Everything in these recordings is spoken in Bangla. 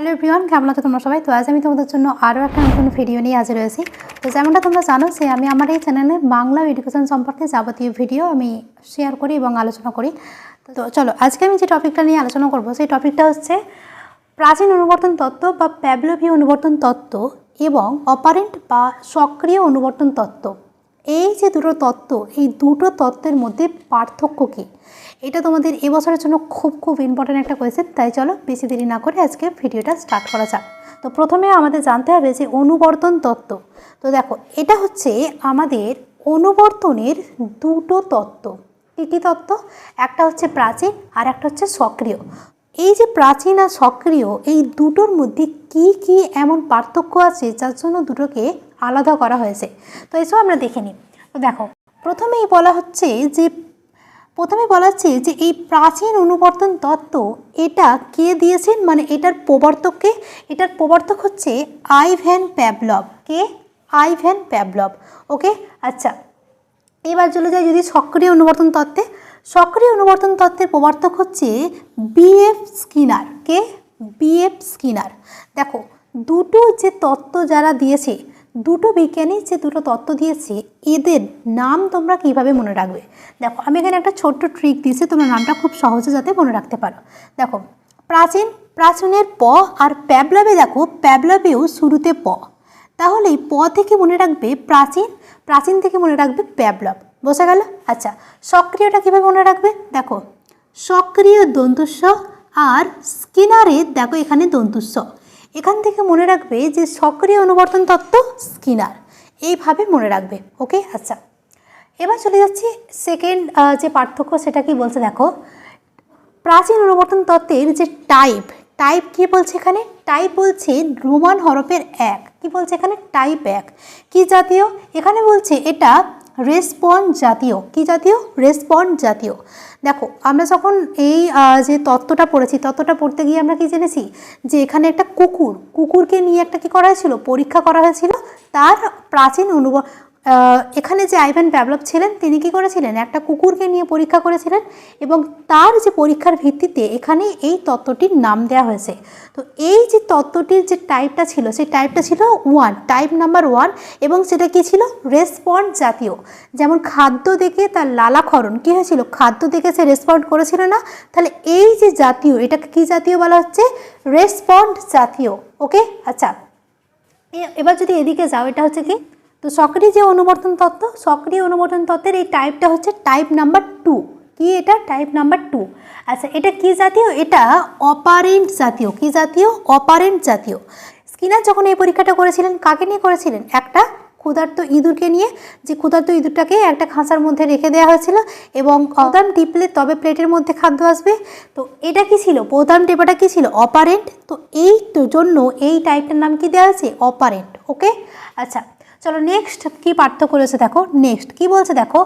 হ্যালো এভরিওয়ান কেমন আছো তোমরা সবাই? তো আজ আমি তোমাদের জন্য আরও একটা নতুন ভিডিও নিয়ে হাজির রয়েছি তো যেমনটা তোমরা জানো সে আমি আমার এই চ্যানেলে বাংলা এডুকেশন সম্পর্কে যাবতীয় ভিডিও আমি শেয়ার করি এবং আলোচনা করি। তো চলো, আজকে আমি যে টপিকটা নিয়ে আলোচনা করব, সেই টপিকটা হচ্ছে প্রাচীন অনুবর্তন তত্ত্ব বা প্যাবলোভীয় অনুবর্তন তত্ত্ব এবং অপারেন্ট বা সক্রিয় অনুবর্তন তত্ত্ব। এই যে দুটো তত্ত্ব, এই দুটো তত্ত্বের মধ্যে পার্থক্য কী? এটা তোমাদের এবছরের জন্য খুব খুব ইম্পর্ট্যান্ট একটা কোয়েশ্চেন তাই চলো বেশি দেরি না করে আজকে ভিডিওটা স্টার্ট করা যাক। তো প্রথমে আমাদের জানতে হবে যে অনুবর্তন তত্ত্ব। তো দেখো, এটা হচ্ছে আমাদের অনুবর্তনের দুটো তত্ত্ব। কী কী তত্ত্ব? একটা হচ্ছে প্রাচীন আর একটা হচ্ছে সক্রিয়। এই যে প্রাচীন আর সক্রিয়, এই দুটোর মধ্যে কি কি এমন পার্থক্য আছে, যার জন্য দুটোকে আলাদা করা হয়েছে। তো এসব আমরা দেখে নিই। তো দেখো, প্রথমেই বলা হচ্ছে যে, প্রথমে বলা হচ্ছে যে এই প্রাচীন অনুবর্তন তত্ত্ব এটা কে দিয়েছেন? মানে এটার প্রবর্তককে এটার প্রবর্তক হচ্ছে আইভ্যান প্যাবলভ কে? আইভ্যান প্যাবলভ ওকে? আচ্ছা এবার চলে যায় যদি সক্রিয় অনুবর্তন তত্ত্বে। সক্রিয় অনুবর্তন তত্ত্বের প্রবর্তক হচ্ছে বিএফ স্কিনার। কে? B F Skinner. দেখো, দুটো যে তত্ত্ব যারা দিয়েছে দুটো বিজ্ঞানী যে দুটো তত্ত্ব দিয়েছে, এদের নাম তোমরা কীভাবে মনে রাখবে? দেখো, আমি এখানে একটা ছোট্ট ট্রিক দিয়েছি, তোমরা নামটা খুব সহজে যাতে মনে রাখতে পারো। দেখো, প্রাচীন, প্রাচীনের প আর প্যাবলাবে দেখো, প্যাবলাবেও শুরুতে প। তাহলে প থেকে মনে রাখবে প্রাচীন প্রাচীন থেকে মনে রাখবে প্যাবলব। বোঝা গেল? আচ্ছা সক্রিয়টা কীভাবে মনে রাখবে? দেখো, সক্রিয় দন্তুস্ব আর স্কিনারে দেখো এখানে দন্তুস্ব এখান থেকে মনে রাখবে যে সক্রিয় অনুবর্তন তত্ত্ব স্কিনার। এইভাবে মনে রাখবে, ওকে? আচ্ছা। এবার চলে যাচ্ছি সেকেন্ড যে পার্থক্য সেটা কি বলছে দেখো। প্রাচীন অনুবর্তন তত্ত্বের যে টাইপ টাইপ কি বলছে এখানে? টাইপ বলছে রোমান হরফের এক। কি বলছে এখানে? টাইপ এক। কি জাতীয়? এখানে বলছে এটা রেসপন্স জাতীয়। কি জাতীয়? রেসপন্স জাতীয়। দেখো, আমরা যখন এই যে তত্ত্বটা পড়েছি, তত্ত্বটা পড়তে গিয়ে আমরা কি জেনেছি? যে এখানে একটা কুকুর, কুকুরকে নিয়ে একটা কি করা হয়েছিল? পরীক্ষা করা হয়েছিল। তার প্রাচীন অনুব এখানে যে আইভ্যান প্যাবলভ ছিলেন, তিনি কি করেছিলেন? একটা কুকুরকে নিয়ে পরীক্ষা করেছিলেন এবং তার যে পরীক্ষার ভিত্তিতে এখানে এই তত্ত্বটির নাম দেওয়া হয়েছে। তো এই যে তত্ত্বটির যে টাইপটা ছিল, সেই টাইপটা ছিল ওয়ান টাইপ নাম্বার ওয়ান এবং সেটা কি ছিল? রেসপন্ড জাতীয়। যেমন খাদ্য দেখে তার লালাক্ষরণ, কী হয়েছিল? খাদ্য দেখে সে রেসপন্ড করেছিল না? তাহলে এই যে জাতীয়, এটাকে কি জাতীয় বলা হচ্ছে? রেসপন্ড জাতীয়। ওকে আচ্ছা। এবার যদি এদিকে যাও, এটা হচ্ছে কি? তো সক্রিয় যে অনুবর্তন তত্ত্ব, সক্রিয় অনুবর্তন তত্ত্বের এই টাইপটা হচ্ছে টাইপ নাম্বার টু কি এটা? টাইপ নাম্বার টু আচ্ছা এটা কি জাতীয়? এটা অপারেন্ট জাতীয়। কি জাতীয়? অপারেন্ট জাতীয়। স্কিনার যখন এই পরীক্ষাটা করেছিলেন, কাকে নিয়ে করেছিলেন? একটা ক্ষুধার্ত ইঁদুরকে নিয়ে। যে ক্ষুধার্ত ইঁদুরটাকে একটা খাঁচার মধ্যে রেখে দেওয়া হয়েছিল এবং প্রধান টিপলে তবে প্লেটের মধ্যে খাদ্য আসবে। তো এটা কি ছিল? প্রধান টেপাটা কি ছিল? অপারেন্ট তো এই জন্য এই টাইপটার নাম কি দেওয়া আছে অপারেন্ট ওকে আচ্ছা চলো নেক্সট কি পার্থক্য রয়েছে দেখো নেক্সট কি বলছে দেখো,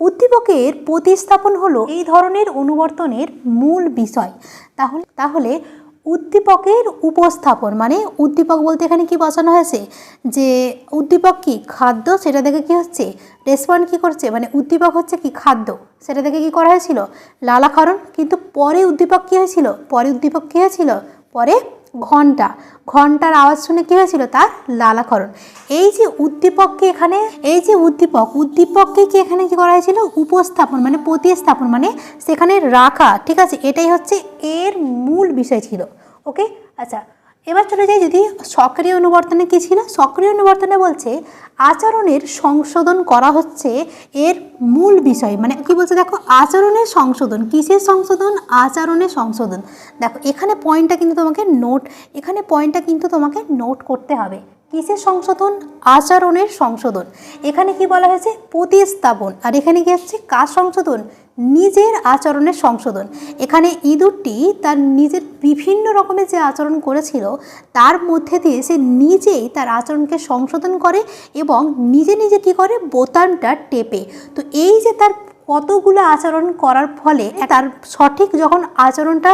উদ্দীপকের প্রতিস্থাপন হলো এই ধরনের অনুবর্তনের মূল বিষয়। তাহলে তাহলে উদ্দীপকের উপস্থাপন মানে উদ্দীপক বলতে এখানে কি বসানো হয়েছে? যে উদ্দীপক কি খাদ্য, সেটা দেখে কি হচ্ছে? রেসপন্ড কি করছে? মানে উদ্দীপক হচ্ছে কি খাদ্য? সেটা দেখে কি করা হয়েছিল? লালাক্ষরণ। কিন্তু পরে উদ্দীপক কী হয়েছিল? পরে উদ্দীপক কী হয়েছিল? পরে ঘণ্টা। ঘণ্টার আওয়াজ শুনে কী হয়েছিল তার? লালাকরণ এই যে উদ্দীপককে এখানে, এই যে উদ্দীপক, উদ্দীপককে কি এখানে কি করা হয়েছিল? উপস্থাপন মানে প্রতিস্থাপন মানে সেখানে রাখা, ঠিক আছে? এটাই হচ্ছে এর মূল বিষয় ছিল। ওকে আচ্ছা এবার চলে যাই যদি সক্রিয় অনুবর্তনে কী ছিল? সক্রিয় অনুবর্তনে বলছে আচরণের সংশোধন করা হচ্ছে এর মূল বিষয়। মানে কি বলছে দেখো? আচরণের সংশোধন। কিসের সংশোধন? আচরণের সংশোধন। দেখো, এখানে পয়েন্টটা কিন্তু তোমাকে নোট এখানে পয়েন্টটা কিন্তু তোমাকে নোট করতে হবে। কিসের সংশোধন? আচরণের সংশোধন। এখানে কি বলা হয়েছে? প্রতিস্থাপন। আর এখানে কি হচ্ছে কাজ সংশোধন? নিজের আচরণের সংশোধন। এখানে ইঁদুরটি তার নিজের বিভিন্ন রকমের যে আচরণ করেছিল, তার মধ্যে দিয়ে সে নিজেই তার আচরণকে সংশোধন করে এবং নিজে নিজে কি করে? বোতামটা টেপে। তো এই যে তার কতগুলো আচরণ করার ফলে তার সঠিক যখন আচরণটা,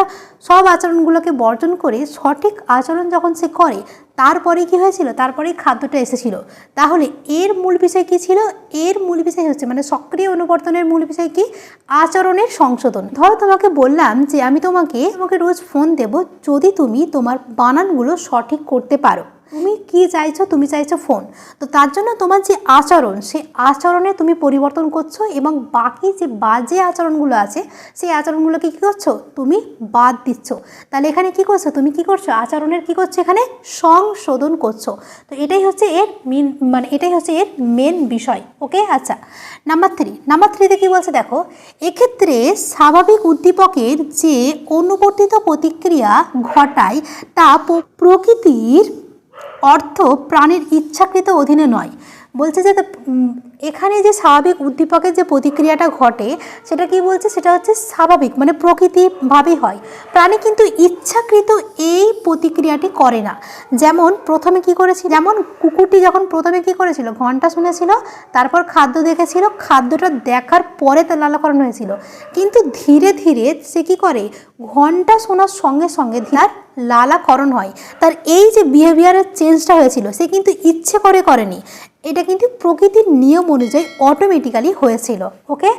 সব আচরণগুলোকে বর্জন করে সঠিক আচরণ যখন সে করে তারপরে কি হয়েছিল? তারপরেই খাদ্যটা এসেছিল। তাহলে এর মূল বিষয় কি ছিল? এর মূল বিষয় হচ্ছে মানে সক্রিয় অনুবর্তনের মূল বিষয় কি? আচরণের সংশোধন। ধরো তোমাকে বললাম যে আমি তোমাকে তোমাকে রোজ ফোন দেব যদি তুমি তোমার বানানগুলো সঠিক করতে পারো। তুমি কি চাইছো? তুমি চাইছো ফোন তো তার জন্য তোমার যে আচরণ সেই আচরণে তুমি পরিবর্তন করছ এবং বাকি যে বাজে আচরণগুলো আছে, সেই আচরণগুলোকে কী করছ? তুমি বাদ দিচ্ছ। তাহলে এখানে কি করছ? তুমি কি করছ? আচরণের কি করছ এখানে? সংশোধন করছ। তো এটাই হচ্ছে এর মেন মানে এটাই হচ্ছে এর মেন বিষয়। ওকে আচ্ছা। নাম্বার থ্রি নাম্বার থ্রিতে কী বলছে দেখো, এক্ষেত্রে স্বাভাবিক উদ্দীপকের যে অনুবর্তিত প্রতিক্রিয়া ঘটায় তা প্রকৃতির অর্থ প্রাণীর ইচ্ছাকৃত অধীনে নয়। বলছে যে এখানে যে স্বাভাবিক উদ্দীপকের যে প্রতিক্রিয়াটা ঘটে, সেটা কি বলছে? সেটা হচ্ছে স্বাভাবিক মানে প্রকৃতিভাবেই হয়। প্রাণী কিন্তু ইচ্ছাকৃত এই প্রতিক্রিয়াটি করে না। যেমন প্রথমে কি করেছিল, যেমন কুকুরটি যখন প্রথমে কি করেছিল, ঘণ্টা শুনেছিল, তারপর খাদ্য দেখেছিল, খাদ্যটা দেখার পরে তার লালাকরণ হয়েছিল। কিন্তু ধীরে ধীরে সে কি করে, ঘণ্টা শোনার সঙ্গে সঙ্গে তার লালাকরণ হয়। তার এই যে বিহেভিয়ারের চেঞ্জটা হয়েছিল, সে কিন্তু ইচ্ছে করে করেনি। এটা কিন্তু প্রকৃতির নিয়ম অনুযায়ী অটোমেটিক্যালি হয়েছিল ওকে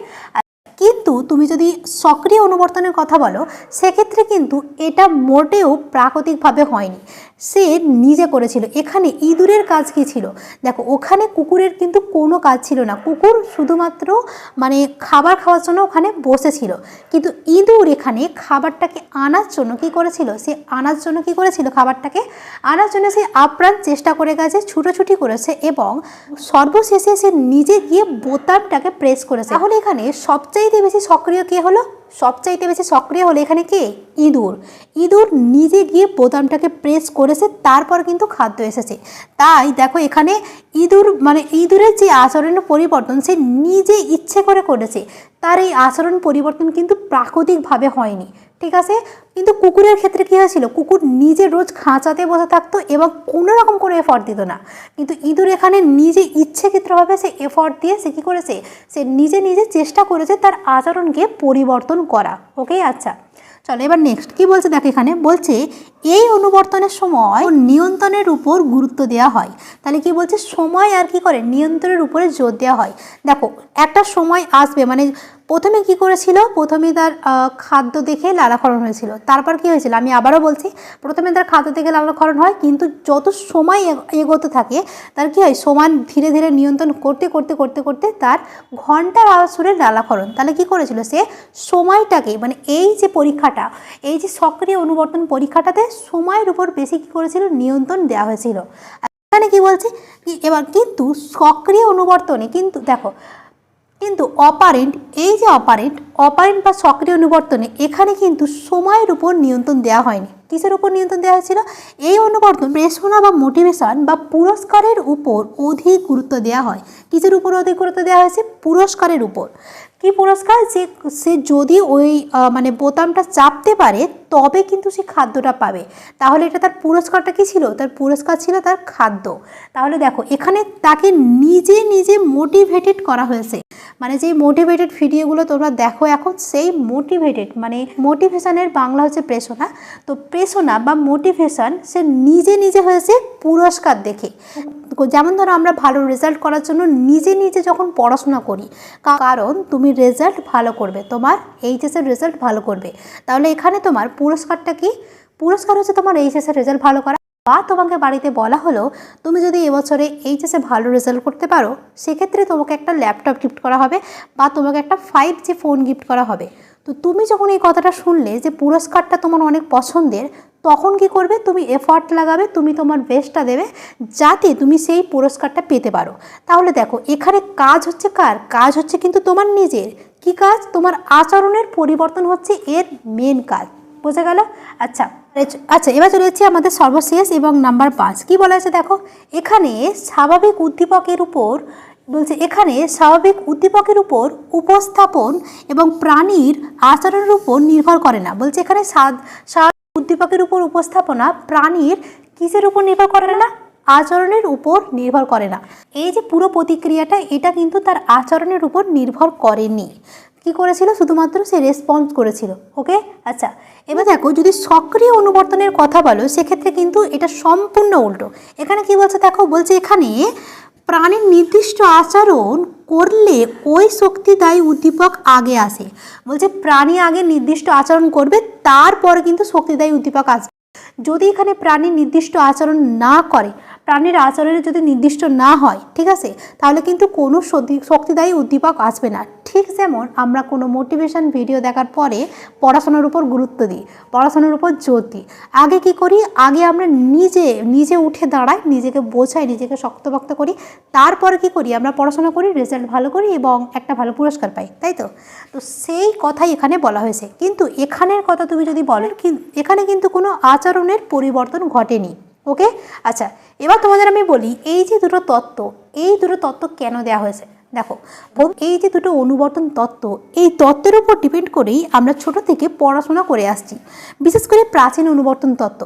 কিন্তু তুমি যদি সক্রিয় অনুবর্তনের কথা বলো, সেক্ষেত্রে কিন্তু এটা মোটেও প্রাকৃতিকভাবে হয়নি। সে নিজে করেছিল। এখানে ইঁদুরের কাজ কী ছিল? দেখো, ওখানে কুকুরের কিন্তু কোনো কাজ ছিল না। কুকুর শুধুমাত্র মানে খাবার খাওয়ার জন্য ওখানে বসেছিল। কিন্তু ইঁদুর এখানে খাবারটাকে আনার জন্য কি করেছিল? সে আনার জন্য কি করেছিল খাবারটাকে? আনার জন্য সে আপ্রাণ চেষ্টা করে গেছে, ছুটোছুটি করেছে এবং সর্বশেষে সে নিজে গিয়ে বোতামটাকে প্রেস করেছে। তাহলে এখানে সবচাইতে বেশি সক্রিয় কে হলো? সবচাইতে বেশি সক্রিয় হলো এখানে কে? ইঁদুর। ইঁদুর নিজে গিয়ে বোতামটাকে প্রেস করেছে, তারপর কিন্তু খাদ্য এসেছে। তাই দেখো এখানে ইঁদুর মানে ইঁদুরের যে আচরণের পরিবর্তন সে নিজে ইচ্ছে করে করেছে। তার এই আচরণ পরিবর্তন কিন্তু প্রাকৃতিকভাবে হয়নি। ঠিক আছে? কিন্তু কুকুরের ক্ষেত্রে কী হয়েছিল? কুকুর নিজে রোজ খাঁচাতে বসে থাকতো এবং কোনো রকম কোনো এফর্ট দিত না। কিন্তু ইঁদুর এখানে নিজে ইচ্ছেক্ষেত্রভাবে সে এফর্ট দিয়ে সে কী করেছে? সে নিজে নিজে চেষ্টা করেছে তার আচরণকে পরিবর্তন করা। ওকে আচ্ছা। চলো এবার নেক্সট কি বলছে দেখ এখানে? বলছে, এই অনুবর্তনের সময় নিয়ন্ত্রণের উপর গুরুত্ব দেওয়া হয়। তাহলে কি বলছে? সময় আর কি করে? নিয়ন্ত্রণের উপরে জোর দেওয়া হয়। দেখো, একটা সময় আসবে মানে প্রথমে কি করেছিল? প্রথমে তার খাদ্য দেখে লালাক্ষরণ হয়েছিল। তারপর কি হয়েছিল? আমি আবারও বলছি, প্রথমে তার খাদ্য দেখে লালাক্ষরণ হয়, কিন্তু যত সময় এগ- এগোতে থাকে, তার কি হয়? সমান ধীরে ধীরে নিয়ন্ত্রণ করতে করতে করতে করতে তার ঘণ্টার আসরের লালাক্ষরণ। তাহলে কি করেছিল সে? সময়টাকে মানে এই যে পরীক্ষাটা এই যে সক্রিয় অনুবর্তন পরীক্ষাটাতে সময়ের উপর বেশি কী করেছিল? নিয়ন্ত্রণ দেওয়া হয়েছিল। এখানে কি বলছে? এবার কিন্তু সক্রিয় অনুবর্তনে কিন্তু দেখো, কিন্তু অপারেন্ট এই যে অপারেন্ট অপারেন্ট বা সক্রিয় অনুবর্তনে এখানে কিন্তু সময়ের উপর নিয়ন্ত্রণ দেওয়া হয়নি। কিসের উপর নিয়ন্ত্রণ দেওয়া হয়েছিল? এই অনুবর্তন প্রেরণা বা মোটিভেশন বা পুরস্কারের উপর অধিক গুরুত্ব দেওয়া হয়। কিসের উপর অধিক গুরুত্ব দেওয়া হয়েছে? পুরস্কারের উপর। কি পুরস্কার? যে, সে যদি ওই মানে বোতামটা চাপতে পারে, তবে কিন্তু সে খাদ্যটা পাবে। তাহলে এটা তার পুরস্কারটা কি ছিল? তার পুরস্কার ছিল তার খাদ্য। তাহলে দেখো, এখানে তাকে নিজে নিজে মোটিভেটেড করা হয়েছে। মানে যেই মোটিভেটেড ভিডিওগুলো তোমরা দেখো এখন, সেই মোটিভেটেড মানে মোটিভেশনের বাংলা হচ্ছে প্রেষণা তো প্রেষণা বা মোটিভেশন সে নিজে নিজে হয়েছে পুরস্কার দেখে। যেমন ধরো আমরা ভালো রেজাল্ট করার জন্য নিজে নিজে যখন পড়াশোনা করি কারণ তুমি রেজাল্ট ভালো করবে, তোমার এইচএসের রেজাল্ট ভালো করবে। তাহলে এখানে তোমার পুরস্কারটা কি? পুরস্কার হচ্ছে তোমার এইচএসের রেজাল্ট ভালো করা। বা তোমাকে বাড়িতে বলা হলো, তুমি যদি এবছরে এইচএসে ভালো রেজাল্ট করতে পারো, সেক্ষেত্রে তোমাকে একটা ল্যাপটপ গিফট করা হবে বা তোমাকে একটা ফাইভ জি ফোন গিফট করা হবে। তো তুমি যখন এই কথাটা শুনলে যে পুরস্কারটা তোমার অনেক পছন্দের, তখন কি করবে? তুমি এফর্ট লাগাবে, তুমি তোমার বেস্টটা দেবে, যাতে তুমি সেই পুরস্কারটা পেতে পারো। তাহলে দেখো, এখানে কাজ হচ্ছে কার? কাজ হচ্ছে কিন্তু তোমার নিজের। কি কাজ? তোমার আচরণের পরিবর্তন হচ্ছে এর মেন কাজ। বোঝা গেল? আচ্ছা আচ্ছা এবার চলে যাচ্ছি আমাদের সর্বশেষ এবং নাম্বার পাঁচ। কি বলা হয়েছে দেখো? এখানে স্বাভাবিক উদ্দীপকের উপর বলছে, এখানে স্বাভাবিক উদ্দীপকের উপর উপস্থাপন এবং প্রাণীর আচরণের উপর নির্ভর করে না। বলছে এখানে স্বাভাবিক উদ্দীপকের উপর উপস্থাপনা প্রাণীর কিসের উপর নির্ভর করে না? আচরণের উপর নির্ভর করে না। এই যে পুরো প্রতিক্রিয়াটা, এটা কিন্তু তার আচরণের উপর নির্ভর করেনি। কি করেছিল? শুধুমাত্র সে রেসপন্স করেছিল ওকে আচ্ছা এবার দেখো, যদি সক্রিয় অনুবর্তনের কথা বলো, সেক্ষেত্রে কিন্তু এটা সম্পূর্ণ উল্টো। এখানে কি বলছে দেখো, বলছে এখানে, প্রাণীর নির্দিষ্ট আচরণ করলে ওই শক্তিদায়ী উদ্দীপক আগে আসে। বলছে প্রাণী আগে নির্দিষ্ট আচরণ করবে, তারপরে কিন্তু শক্তিদায়ী উদ্দীপক আসবে। যদি এখানে প্রাণী নির্দিষ্ট আচরণ না করে প্রাণীর আচরণে যদি নির্দিষ্ট না হয়, ঠিক আছে? তাহলে কিন্তু কোনো শক্তিদায়ী উদ্দীপক আসবে না। ঠিক যেমন আমরা কোনো মোটিভেশন ভিডিও দেখার পরে পড়াশোনার উপর গুরুত্ব দিই, পড়াশোনার উপর জোর দিই। আগে কি করি? আগে আমরা নিজে নিজে উঠে দাঁড়াই, নিজেকে বোঝাই, নিজেকে শক্তভক্ত করি। তারপরে কি করি? আমরা পড়াশোনা করি রেজাল্ট ভালো করি এবং একটা ভালো পুরস্কার পাই, তাই তো? তো সেই কথাই এখানে বলা হয়েছে। কিন্তু এখানের কথা তুমি যদি বলো এখানে কিন্তু কোনো আচরণের পরিবর্তন ঘটেনি। ওকে আচ্ছা এবার তোমাদের আমি বলি, এই যে দুটো তত্ত্ব, এই দুটো তত্ত্ব কেন দেওয়া হয়েছে? দেখো এই যে দুটো অনুবর্তন তত্ত্ব, এই তত্ত্বের উপর ডিপেন্ড করেই আমরা ছোট থেকে পড়াশোনা করে আসছি। বিশেষ করে প্রাচীন অনুবর্তন তত্ত্ব।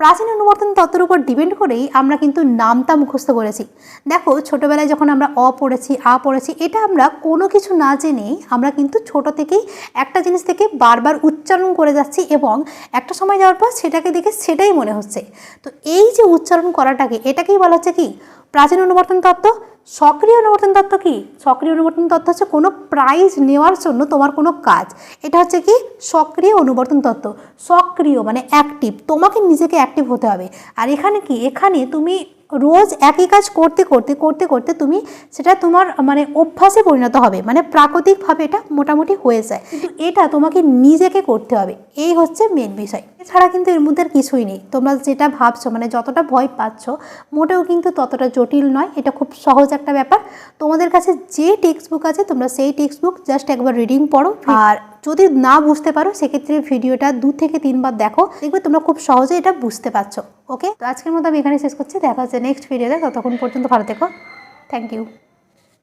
প্রাচীন অনুবর্তন তত্ত্বের উপর ডিপেন্ড করেই আমরা কিন্তু নামতা মুখস্থ করেছি। দেখো, ছোটোবেলায় যখন আমরা অ পড়েছি, আ পড়েছি, এটা আমরা কোনো কিছু না জেনেই আমরা কিন্তু ছোট থেকেই একটা জিনিস থেকে বারবার উচ্চারণ করে যাচ্ছি এবং একটা সময় যাওয়ার পর সেটাকে দেখে সেটাই মনে হচ্ছে। তো এই যে উচ্চারণ করাটাকে, এটাকেই বলা হচ্ছে কি? প্রাচীন অনুবর্তন তত্ত্ব সক্রিয় অনুবর্তন তত্ত্ব কি? সক্রিয় অনুবর্তন তত্ত্ব হচ্ছে কোনো প্রাইজ নেওয়ার জন্য তোমার কোনো কাজ। এটা হচ্ছে কি? সক্রিয় অনুবর্তন তত্ত্ব। সক্রিয় মানে অ্যাক্টিভ তোমাকে নিজেকে অ্যাক্টিভ হতে হবে। আর এখানে কি? এখানে তুমি রোজ একই কাজ করতে করতে করতে করতে তুমি সেটা তোমার মানে অভ্যাসে পরিণত হবে। মানে প্রাকৃতিকভাবে এটা মোটামুটি হয়ে যায়। কিন্তু এটা তোমাকে নিজেকে করতে হবে। এই হচ্ছে মেন বিষয়। এছাড়া কিন্তু এর মধ্যে আর কিছুই নেই। তোমরা যেটা ভাবছ মানে যতটা ভয় পাচ্ছ, মোটেও কিন্তু ততটা জটিল নয়। এটা খুব সহজ একটা ব্যাপার। তোমাদের কাছে যে টেক্সট বুক আছে, তোমরা সেই টেক্সট বুক জাস্ট একবার রিডিং পড়ো। আর যদি না বুঝতে পারো, সেক্ষেত্রে ভিডিওটা দু থেকে তিনবার দেখো। দেখবে তোমরা খুব সহজে এটা বুঝতে পারছ। ওকে তো আজকের মতো আমি এখানে শেষ করছি। দেখা হচ্ছে নেক্সট ভিডিওতে ততক্ষণ পর্যন্ত ভালো থেকো। Thank you